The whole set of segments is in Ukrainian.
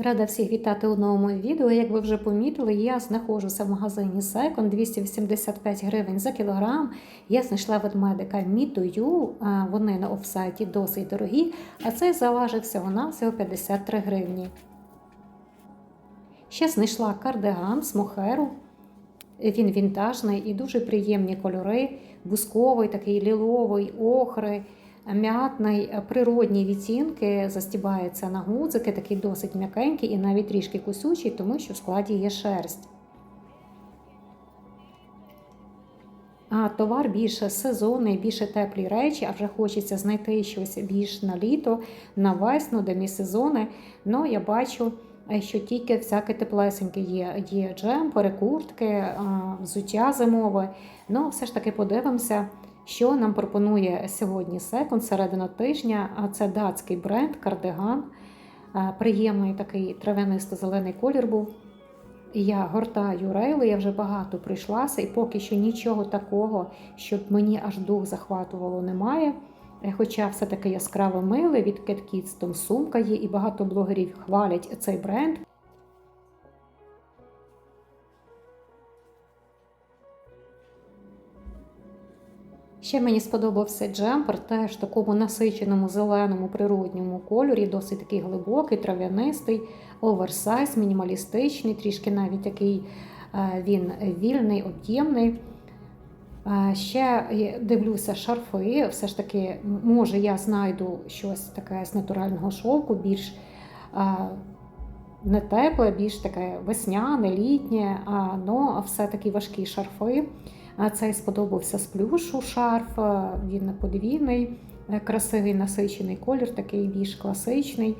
Рада всіх вітати у новому відео. Як ви вже помітили, я знаходжуся в магазині Second 285 гривень за кілограм. Я знайшла ведмедика Мітую. Вони на офсайті досить дорогі, а цей заважив всього на всього 53 гривні. Ще знайшла кардиган з мохеру. Він вінтажний і дуже приємні кольори, бусковий, такий ліловий, охри м'ятний, природні відтінки, застібається на гудзики, такий досить м'якенький і навіть трішки кусючий, тому що в складі є шерсть. А товар більше сезонний, більше теплі речі, а вже хочеться знайти щось більш на літо, на весну, демісезони. Ну, я бачу, що тільки всяке теплесеньке є. Є джемпери, куртки, взуття зимове. Ну, все ж таки подивимося. Що нам пропонує сьогодні секунд середина тижня? Це датський бренд, кардиган. Приємний такий травянисто-зелений колір був. Я гортаю рейли, я вже багато прийшлася, і поки що нічого такого, щоб мені аж дух захватувало, немає. Е, хоча все-таки яскраве миле від Cat там сумка є, і багато блогерів хвалять цей бренд. Ще мені сподобався джемпер, теж в такому насиченому зеленому природньому кольорі, досить такий глибокий, трав'янистий, оверсайз, мінімалістичний, трішки навіть такий е, він вільний, об'ємний. Е, ще дивлюся шарфи, все ж таки, може, я знайду щось таке з натурального шовку, більш е, не тепле, більш таке весняне, літнє, але все-таки важкі шарфи. Цей сподобався з плюшу шарф, він подвійний, е, красивий насичений колір, такий більш класичний.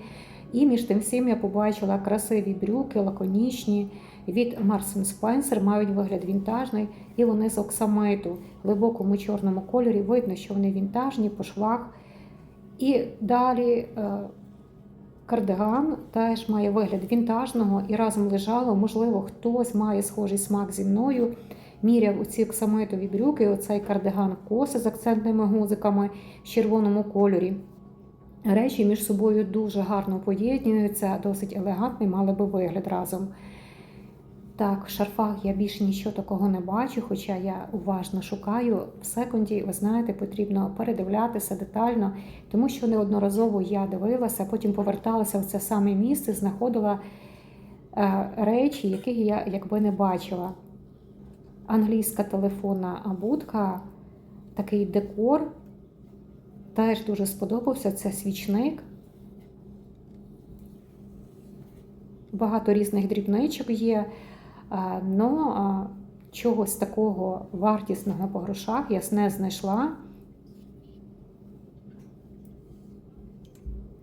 І між тим всім я побачила красиві брюки, лаконічні від Marks Spencer, мають вигляд вінтажний, і вони з оксамиту, в глибокому чорному кольорі. Видно, що вони вінтажні по швах. І далі е, кардиган теж має вигляд вінтажного і разом лежало. Можливо, хтось має схожий смак зі мною міряв оці оксамитові брюки, оцей кардиган коси з акцентними гузиками в червоному кольорі. Речі між собою дуже гарно поєднуються, досить елегантний, мали би вигляд разом. Так, в шарфах я більше нічого такого не бачу, хоча я уважно шукаю. В секунді, ви знаєте, потрібно передивлятися детально, тому що неодноразово я дивилася, потім поверталася в це саме місце, знаходила е, речі, яких я якби не бачила англійська телефонна будка, такий декор. Теж дуже сподобався це свічник. Багато різних дрібничок є, але чогось такого вартісного по грошах я не знайшла.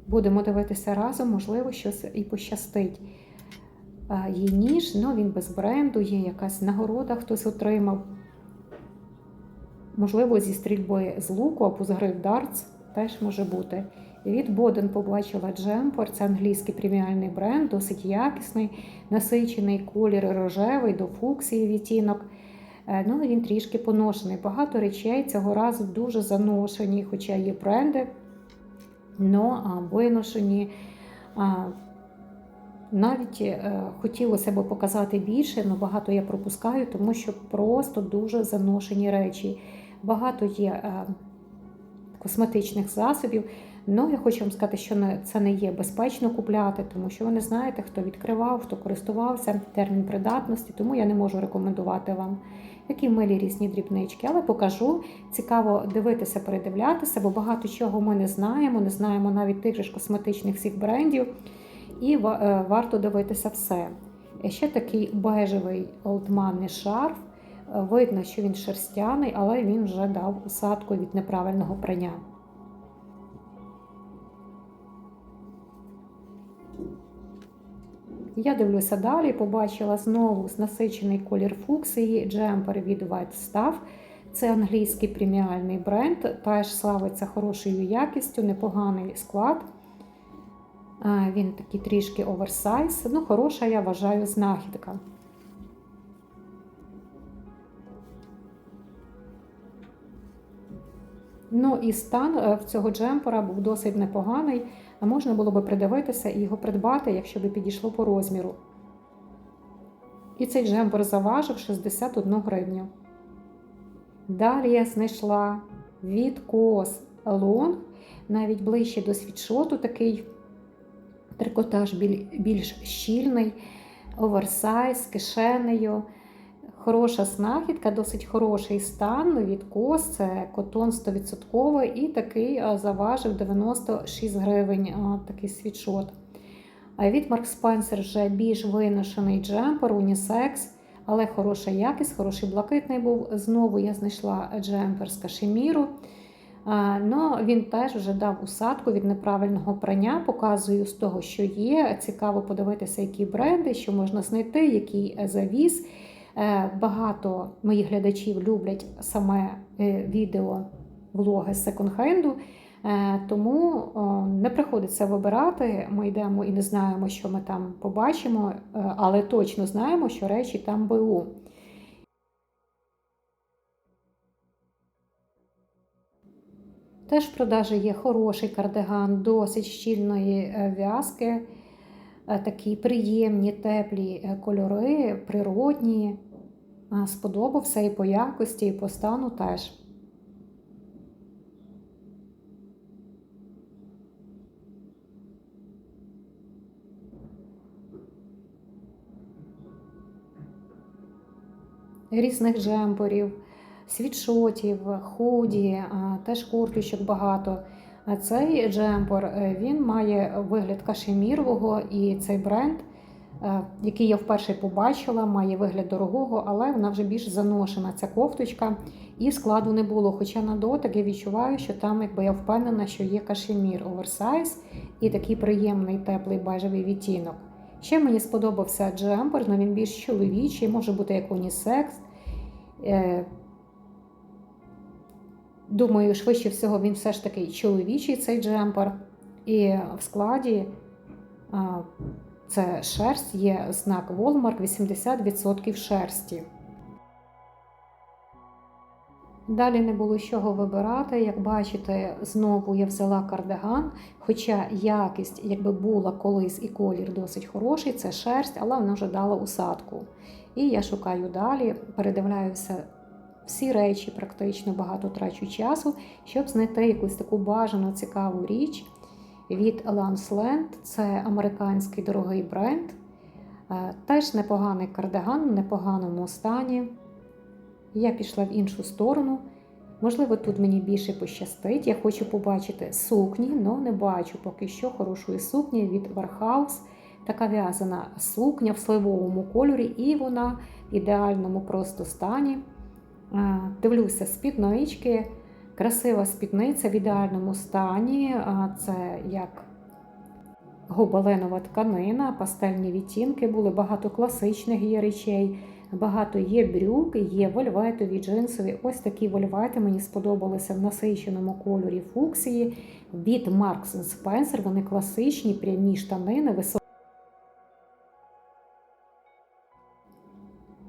Будемо дивитися разом, можливо, щось і пощастить. Є ніж, ну він без бренду, є якась нагорода, хтось отримав. Можливо, зі стрільбою з луку або з гри в дартс теж може бути. Від Боден побачила джемпер, це англійський преміальний бренд, досить якісний, насичений колір рожевий до фуксії відтінок. Е, ну, Він трішки поношений. Багато речей цього разу дуже заношені, хоча є бренди, але виношені. Навіть е, хотілося б показати більше, але багато я пропускаю, тому що просто дуже заношені речі. Багато є е, косметичних засобів. Ну, я хочу вам сказати, що це не є безпечно купляти, тому що ви не знаєте, хто відкривав, хто користувався термін придатності, тому я не можу рекомендувати вам які милі різні дрібнички. Але покажу. Цікаво дивитися, передивлятися, бо багато чого ми не знаємо, не знаємо навіть тих же ж косметичних всіх брендів і е, варто дивитися все. Ще такий бежевий олдманний шарф. Е, видно, що він шерстяний, але він вже дав усадку від неправильного прання. Я дивлюся далі, побачила знову насичений колір фуксії, джемпер від White Stuff. Це англійський преміальний бренд, теж славиться хорошою якістю, непоганий склад. Він такий трішки оверсайз. Ну, хороша, я вважаю, знахідка. Ну і стан е, в цього джемпера був досить непоганий. можна було би придивитися і його придбати, якщо би підійшло по розміру. І цей джемпер заважив 61 гривню. Далі я знайшла від кос лонг, навіть ближче до світшоту, такий трикотаж більш щільний, оверсайз кишенею. Хороша знахідка, досить хороший стан від кос, це котон 100% і такий заважив 96 гривень, такий світшот. Від Mark Spencer вже більш виношений джемпер, унісекс, але хороша якість, хороший блакитний був. Знову я знайшла джемпер з кашеміру. Ну, він теж вже дав усадку від неправильного прання. Показую з того, що є. Цікаво подивитися, які бренди, що можна знайти, який е, завіз. Е, Багато моїх глядачів люблять саме е, відео влоги з секонд-хенду. Тому не приходиться вибирати. Ми йдемо і не знаємо, що ми там побачимо, але точно знаємо, що речі там БУ. Теж в продажі є хороший кардиган, досить щільної е, в'язки, е, такі приємні, теплі е, кольори, природні. Сподобався і по якості, і по стану теж. Різних джемперів, світшотів, худі, теж курточок багато. Цей джемпер е, він має вигляд кашемірового, і цей бренд, е, який я вперше побачила, має вигляд дорогого, але вона вже більш заношена, ця кофточка, і складу не було. Хоча на дотик я відчуваю, що там, якби я впевнена, що є кашемір оверсайз і такий приємний теплий бежевий відтінок. Ще мені сподобався джемпер, але він більш чоловічий, може бути як унісекс. Думаю, швидше всього він все ж таки чоловічий цей джемпер. І в складі це шерсть, є знак Walmart 80% шерсті. Далі не було з чого вибирати. Як бачите, знову я взяла кардиган, хоча якість, якби була колись і колір досить хороший, це шерсть, але вона вже дала усадку. І я шукаю далі, передивляюся всі речі, практично багато трачу часу, щоб знайти якусь таку бажану цікаву річ від Landsland. Це американський дорогий бренд. Е, Теж непоганий кардиган, в непоганому стані. Я пішла в іншу сторону. Можливо, тут мені більше пощастить. Я хочу побачити сукні, але не бачу поки що хорошої сукні від Warhouse. Така в'язана сукня в сливовому кольорі, і вона в ідеальному просто стані. Дивлюся, спіднички, красива спідниця в ідеальному стані. Це як гобеленова тканина, пастельні відтінки були, багато класичних є речей, багато є брюк, є вольветові, джинсові. Ось такі вольвети мені сподобалися в насиченому кольорі фуксії. Від Marks Spencer, вони класичні, прямі штанини, високі.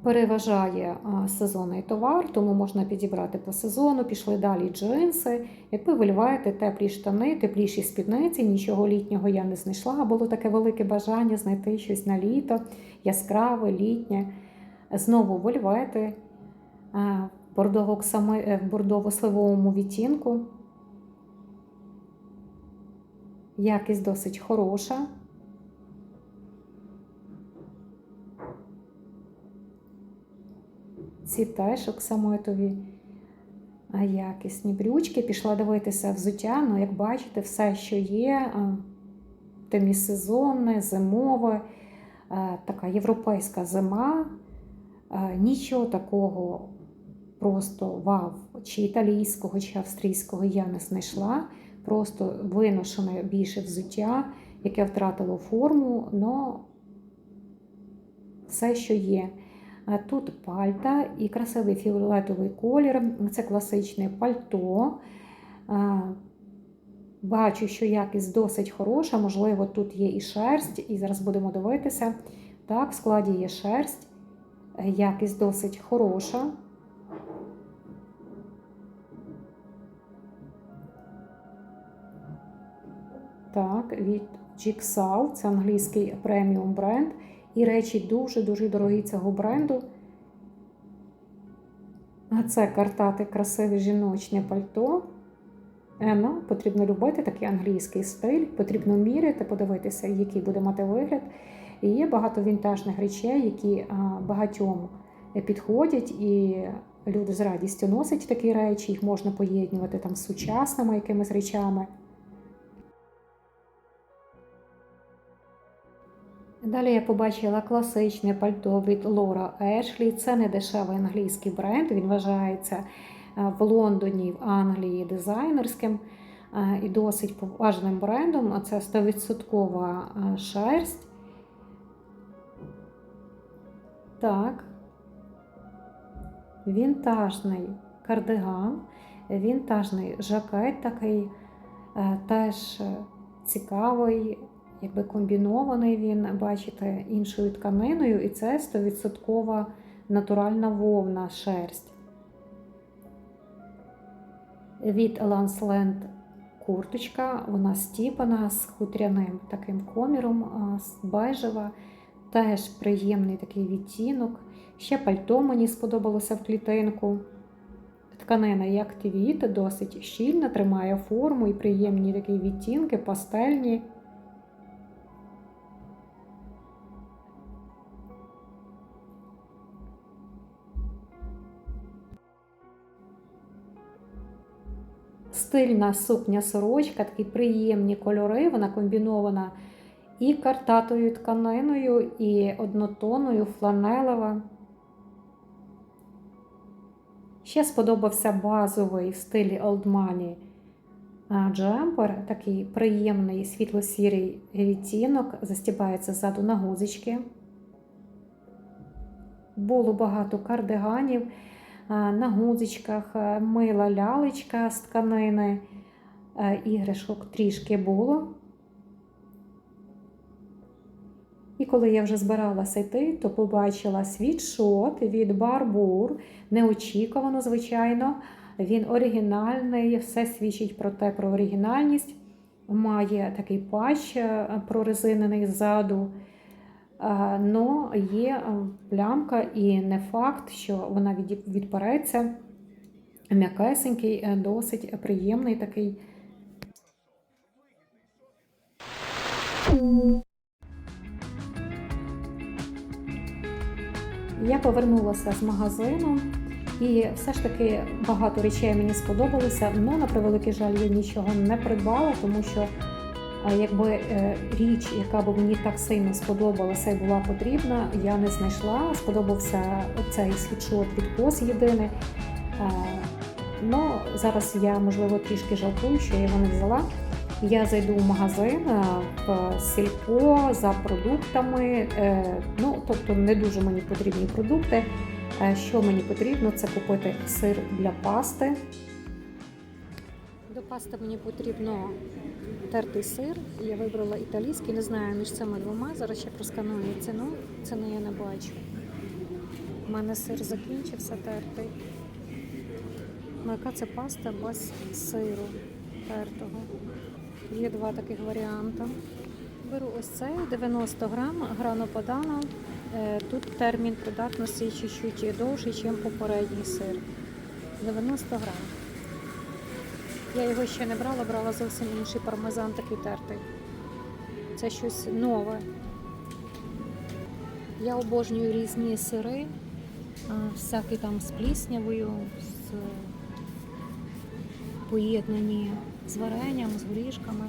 Переважає сезонний товар, тому можна підібрати по сезону. Пішли далі джинси. Як ви виливаєте теплі штани, тепліші спідниці, нічого літнього я не знайшла. Було таке велике бажання знайти щось на літо, яскраве, літнє. Знову вольвети в бордово-сливовому відтінку. Якість досить хороша. Ці теж оксамитові якісні брючки. Пішла дивитися взуття, ну, як бачите, все, що є, темісезонне, зимове, така європейська зима. Нічого такого просто вау, чи італійського, чи австрійського я не знайшла. Просто виношене більше взуття, яке втратило форму, але все, що є. Тут пальта і красивий фіолетовий колір. Це класичне пальто. Бачу, що якість досить хороша, можливо, тут є і шерсть, і зараз будемо дивитися. Так, в складі є шерсть, якість досить хороша. Так, від Jigsaw, це англійський преміум бренд. І речі дуже-дуже дорогі цього бренду. А це картати красиве жіночне пальто. Е, Ну, потрібно любити такий англійський стиль, потрібно міряти, подивитися, який буде мати вигляд. І є багато вінтажних речей, які багатьом підходять, і люди з радістю носять такі речі, їх можна поєднувати там з сучасними якимись речами. Далі я побачила класичне пальто від Лора Ешлі. Це не дешевий англійський бренд. Він вважається е, в Лондоні, в Англії дизайнерським е, і досить поважним брендом. Це 100% е, шерсть. Так. Вінтажний кардиган, вінтажний жакет такий, теж цікавий якби комбінований він, бачите, іншою тканиною, і це 100% натуральна вовна шерсть. Від Landsland курточка, вона стіпана з хутряним таким коміром, бежева, теж приємний такий відтінок. Ще пальто мені сподобалося в клітинку. Тканина, як твіт, досить щільна, тримає форму і приємні такі відтінки, пастельні. Стильна сукня сорочка, такі приємні кольори, вона комбінована і картатою тканиною, і однотонною, фланелева. Ще сподобався базовий в стилі Old Money джемпер, такий приємний світло-сірий відтінок, застібається ззаду на гузички. Було багато кардиганів на гудзичках, мила лялечка з тканини, іграшок трішки було. І коли я вже збиралася йти, то побачила світшот від Барбур. Неочікувано, звичайно, він оригінальний, все свідчить про те, про оригінальність. Має такий патч прорезинений ззаду. Но є плямка і не факт, що вона відпереться. М'якесенький, е, досить приємний такий. Я повернулася з магазину, і все ж таки багато речей мені сподобалося. але, на превеликий жаль, я нічого не придбала, тому що якби е, річ, яка б мені так сильно сподобалася і була потрібна, я не знайшла. Сподобався цей світшот від Кос єдиний. Ну, зараз я, можливо, трішки жалкую, що я його не взяла. Я зайду в магазин в сільпо за продуктами. Е, ну, тобто не дуже мені потрібні продукти. Е, що мені потрібно, це купити сир для пасти. До пасти мені потрібно тертий сир. Я вибрала італійський, не знаю між цими двома. Зараз ще просканую ціну. Ціни я не бачу. У мене сир закінчився тертий. Ну, яка це паста без сиру тертого? Є два таких варіанти. Беру ось цей 90 грам, грано подано. Е, тут термін придатності чуть-чуть довший, ніж попередній сир. 90 грам. Я його ще не брала, брала зовсім інший пармезан такий тертий. Це щось нове. Я обожнюю різні сири, всякі там з пліснявою, з поєднані з варенням, з горішками.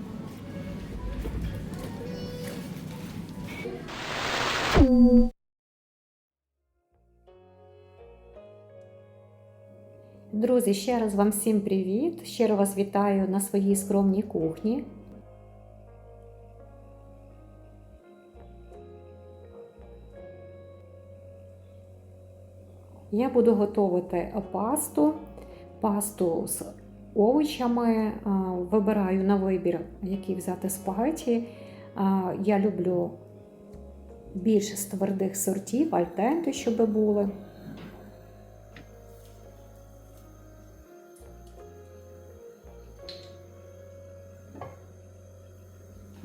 Друзі, ще раз вам всім привіт! Щиро вас вітаю на своїй скромній кухні. Я буду готувати пасту, пасту з овочами. Вибираю на вибір, які взяти спагеті. Я люблю більше з твердих сортів, альтенти, щоб були.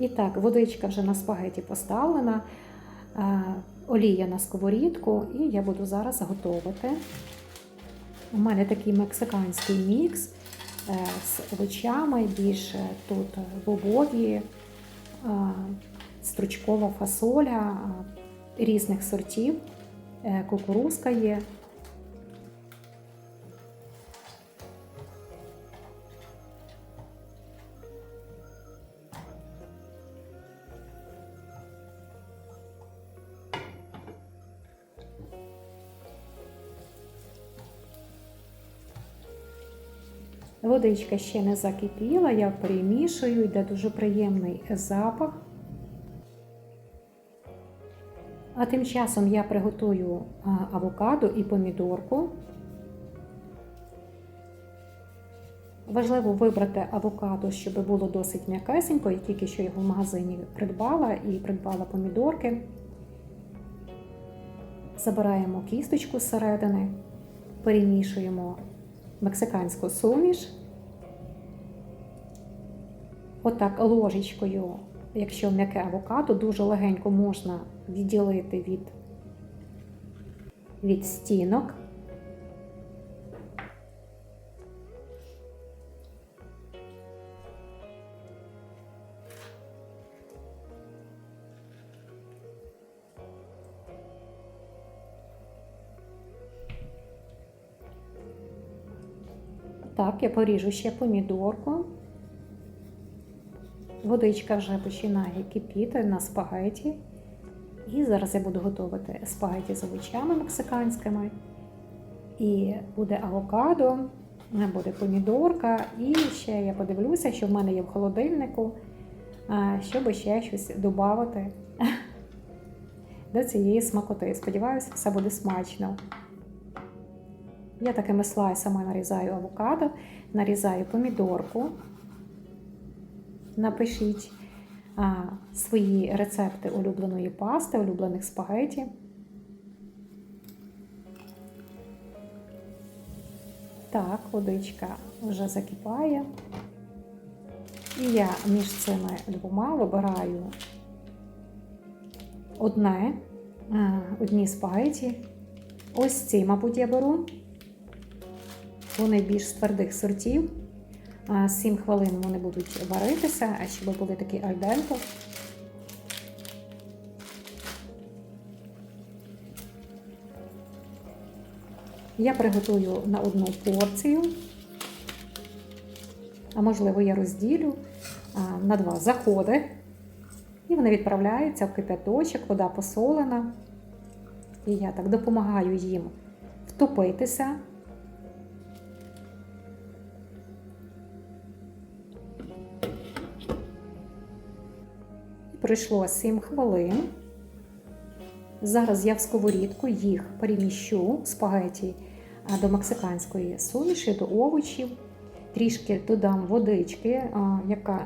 І так, водичка вже на спагеті поставлена, е, олія на сковорідку, і я буду зараз готувати. У мене такий мексиканський мікс е, з овочами, більше тут бобові, е, стручкова фасоля різних сортів, кукурузка є. Водичка ще не закипіла, я перемішую, йде дуже приємний запах. А тим часом я приготую авокадо і помідорку. Важливо вибрати авокадо, щоб було досить м'якесенько. Я тільки що його в магазині придбала і придбала помідорки. Забираємо кісточку зсередини, перемішуємо мексиканську суміш. Отак ложечкою, якщо м'яке авокадо, дуже легенько можна відділити від, від стінок. Так, я поріжу ще помідорку. Водичка вже починає кипіти на спагеті. І зараз я буду готувати спагеті з овочами мексиканськими. І буде авокадо, буде помідорка. І ще я подивлюся, що в мене є в холодильнику, щоб ще щось додати до цієї смакоти. Сподіваюся, все буде смачно. Я такими слайсами нарізаю авокадо, нарізаю помідорку. Напишіть а, свої рецепти улюбленої пасти, улюблених спагеті. Так, водичка вже закипає. І я між цими двома вибираю одне, одні спагеті. Ось ці, мабуть, я беру. Вони більш з твердих сортів. 7 хвилин вони будуть варитися, а щоб були такі альденто. Я приготую на одну порцію, а можливо, я розділю на два заходи. І вони відправляються в кипяточок, вода посолена. І я так допомагаю їм втопитися. Пройшло 7 хвилин. Зараз я в сковорідку їх переміщу спагеті до мексиканської суміші, до овочів. Трішки додам водички,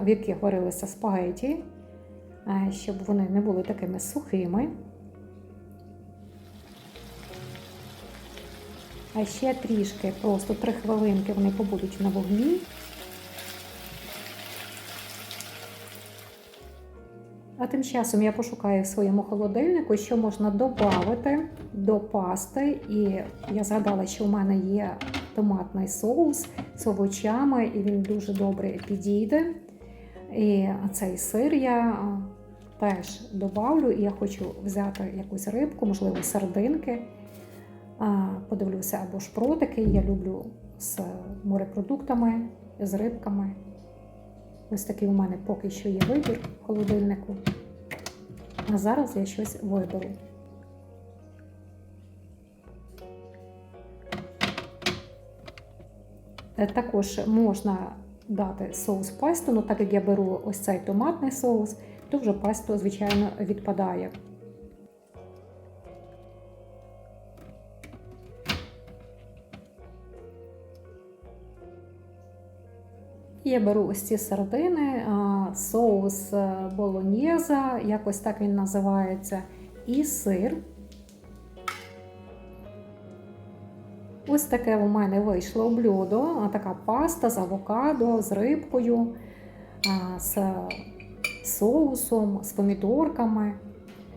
в яких варилися спагеті, щоб вони не були такими сухими. А ще трішки, просто 3 хвилинки вони побудуть на вогні. Тим часом я пошукаю в своєму холодильнику, що можна додати до пасти. І я згадала, що у мене є томатний соус з овочами, і він дуже добре підійде. І цей сир я теж додавлю, і я хочу взяти якусь рибку, можливо, сардинки. Подивлюся, або шпротики. Я люблю з морепродуктами, з рибками. Ось такий у мене поки що є вибір в холодильнику. А зараз я щось виберу. Е, також можна дати соус пасту, але так як я беру ось цей томатний соус, то вже пасто, звичайно, відпадає. Я беру ось ці сардини, соус е, болоньєза, якось так він називається, і сир. Ось таке у мене вийшло блюдо, така паста з авокадо, з рибкою, з соусом, з помідорками,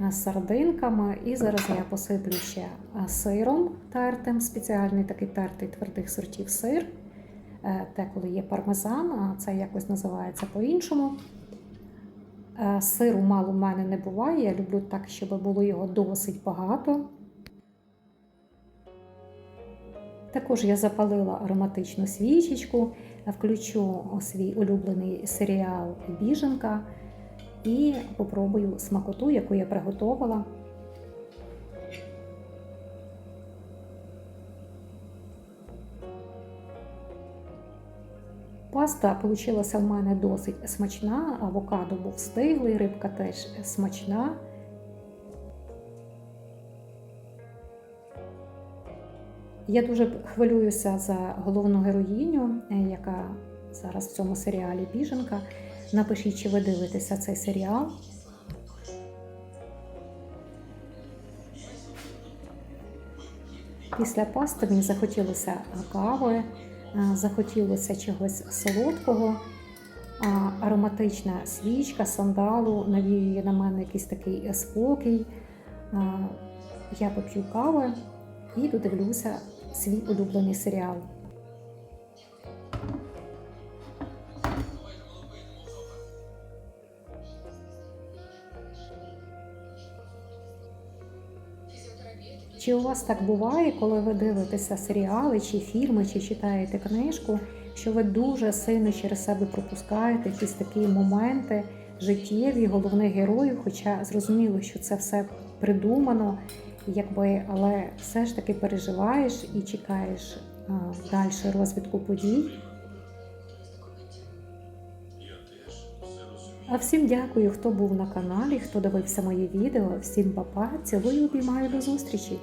е, з сардинками. І зараз я посиплю ще е, сиром тертим, спеціальний такий тертий твердих сортів сир. Те, коли є пармезан, а це якось називається по-іншому. Е, Сиру мало в мене не буває. Я люблю так, щоб було його досить багато. Також я запалила ароматичну свічечку, включу свій улюблений серіал Біженка і попробую смакоту, яку я приготувала. Паста вийшла в мене досить смачна, авокадо був стиглий, рибка теж смачна. Я дуже хвилююся за головну героїню, яка зараз в цьому серіалі Біженка. Напишіть, чи ви дивитеся цей серіал. Після пасти мені захотілося кави, захотілося чогось солодкого, а ароматична свічка сандалу навіює на мене якийсь такий спокій. Е, Я поп'ю кави і додивлюся свій улюблений серіал. Чи у вас так буває, коли ви дивитеся серіали чи фільми, чи читаєте книжку, що ви дуже сильно через себе пропускаєте якісь такі моменти життєві головних героїв, хоча зрозуміло, що це все придумано, якби, але все ж таки переживаєш і чекаєш далі розвитку подій. А всім дякую, хто був на каналі, хто дивився моє відео. Всім па-па, цілую, обіймаю до зустрічі!